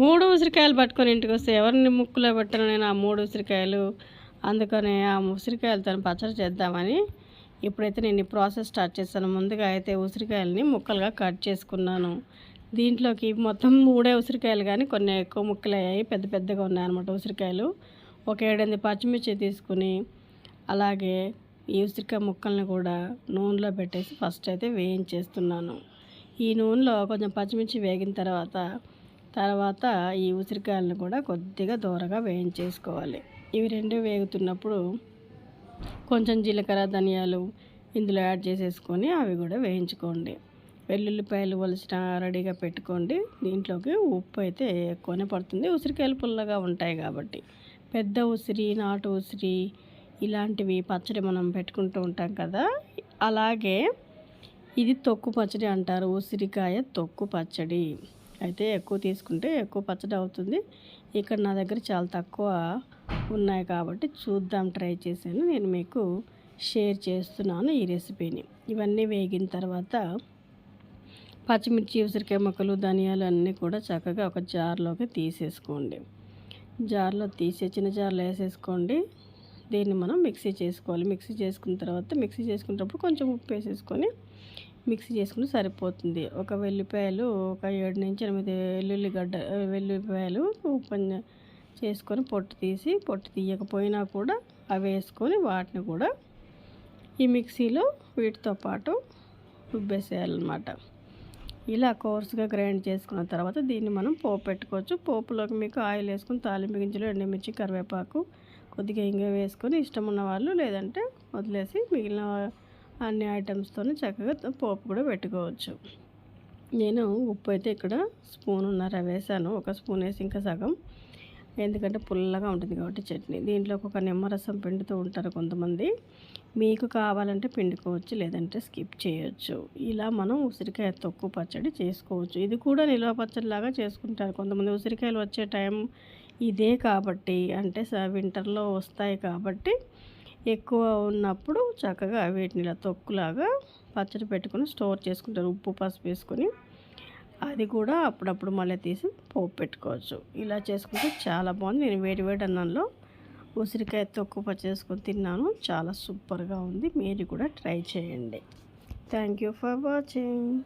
మూడు ఉసిరికాయలు పట్టుకొని ఇంటికి వస్తే ఎవరిని ముక్కులో పెట్టను నేను ఆ మూడు ఉసిరికాయలు? అందుకని ఆ ఉసిరికాయలతో పచ్చడి చేద్దామని ఇప్పుడైతే నేను ఈ ప్రాసెస్ స్టార్ట్ చేస్తాను. ముందుగా అయితే ఉసిరికాయలని ముక్కలుగా కట్ చేసుకున్నాను. దీంట్లోకి మొత్తం మూడే ఉసిరికాయలు కానీ కొన్ని ఎక్కువ ముక్కలు అయ్యాయి. పెద్ద పెద్దగా ఉన్నాయి అనమాట ఉసిరికాయలు. ఒక ఏడెనిమిది పచ్చిమిర్చి తీసుకుని అలాగే ఈ ఉసిరికాయ ముక్కల్ని కూడా నూనెలో పెట్టేసి ఫస్ట్ అయితే వేయించేస్తున్నాను. ఈ నూనెలో కొంచెం పచ్చిమిర్చి వేగిన తర్వాత తర్వాత ఈ ఉసిరికాయలను కూడా కొద్దిగా దూరగా వేయించేసుకోవాలి. ఇవి రెండు వేగుతున్నప్పుడు కొంచెం జీలకర్ర ధనియాలు ఇందులో యాడ్ చేసేసుకొని అవి కూడా వేయించుకోండి. వెల్లుల్లిపాయలు వలసిన రెడీగా పెట్టుకోండి. దీంట్లోకి ఉప్పు అయితే ఎక్కువనే పడుతుంది. ఉసిరికాయలు పుల్లగా ఉంటాయి కాబట్టి. పెద్ద ఉసిరి నాటు ఉసిరి ఇలాంటివి పచ్చడి మనం పెట్టుకుంటూ ఉంటాం కదా. అలాగే ఇది తొక్కు పచ్చడి అంటారు. ఉసిరికాయ తొక్కు పచ్చడి. అయితే ఎక్కువ తీసుకుంటే ఎక్కువ పచ్చడి అవుతుంది. ఇక్కడ నా దగ్గర చాలా తక్కువ ఉన్నాయి కాబట్టి చూద్దాం ట్రై చేశాను. నేను మీకు షేర్ చేస్తున్నాను ఈ రెసిపీని. ఇవన్నీ వేగిన తర్వాత పచ్చిమిర్చి ఉసిరికాయ ముక్కలు ధనియాలు అన్నీ కూడా చక్కగా ఒక జార్లోకి తీసేసుకోండి. జార్లో తీసే చిన్న జార్లో వేసేసుకోండి. దీన్ని మనం మిక్సీ చేసుకోవాలి. మిక్సీ చేసుకున్న తర్వాత మిక్సీ చేసుకునేటప్పుడు కొంచెం ఉప్పు వేసేసుకొని మిక్సీ చేసుకుని సరిపోతుంది. ఒక వెల్లిపాయలు ఒక ఏడు నుంచి ఎనిమిది వెల్లుల్లిగడ్డ వెల్లుల్లిపాయలు ఓపెన్ చేసుకొని పొట్టు తీసి పొట్టు తీయకపోయినా కూడా అవి వేసుకొని వాటిని కూడా ఈ మిక్సీలో వీటితో పాటు రుబ్బేసేయాలన్నమాట. ఇలా కోర్సుగా గ్రైండ్ చేసుకున్న తర్వాత దీన్ని మనం పోపు పెట్టుకోవచ్చు. పోపులోకి మీకు ఆయిల్ వేసుకొని తాలింపు గింజలు ఎండుమిర్చి కరివేపాకు కొద్దిగా ఇంగ వేసుకొని ఇష్టం ఉన్న వాళ్ళు లేదంటే వదిలేసి మిగిలిన అన్ని ఐటమ్స్తో చక్కగా పోపు కూడా పెట్టుకోవచ్చు. నేను ఉప్పు అయితే ఇక్కడ స్పూన్ ఉన్నర వేసాను. ఒక స్పూన్ వేసి ఇంకా సగం. ఎందుకంటే పుల్లగా ఉంటుంది కాబట్టి చట్నీ. దీంట్లో ఒక నిమ్మరసం పిండుతూ ఉంటారు కొంతమంది. మీకు కావాలంటే పిండుకోవచ్చు లేదంటే స్కిప్ చేయొచ్చు. ఇలా మనం ఉసిరికాయ తొక్కు పచ్చడి చేసుకోవచ్చు. ఇది కూడా నిల్వ పచ్చడిలాగా చేసుకుంటారు. కొంతమంది ఉసిరికాయలు వచ్చే టైం ఇదే కాబట్టి అంటే వింటర్లో వస్తాయి కాబట్టి ఎక్కువ ఉన్నప్పుడు చక్కగా వీటిని ఇలా తొక్కులాగా పచ్చడి పెట్టుకొని స్టోర్ చేసుకుంటారు. ఉప్పు పసుపు వేసుకొని. అది కూడా అప్పుడప్పుడు మళ్ళీ తీసి పోపు పెట్టుకోవచ్చు. ఇలా చేసుకుంటే చాలా బాగుంది. నేను వేడి వేడి అన్నంలో ఉసిరికాయ తొక్కు పచ్చేసుకొని తిన్నాను. చాలా సూపర్గా ఉంది. మీరు కూడా ట్రై చేయండి. Thank you for watching.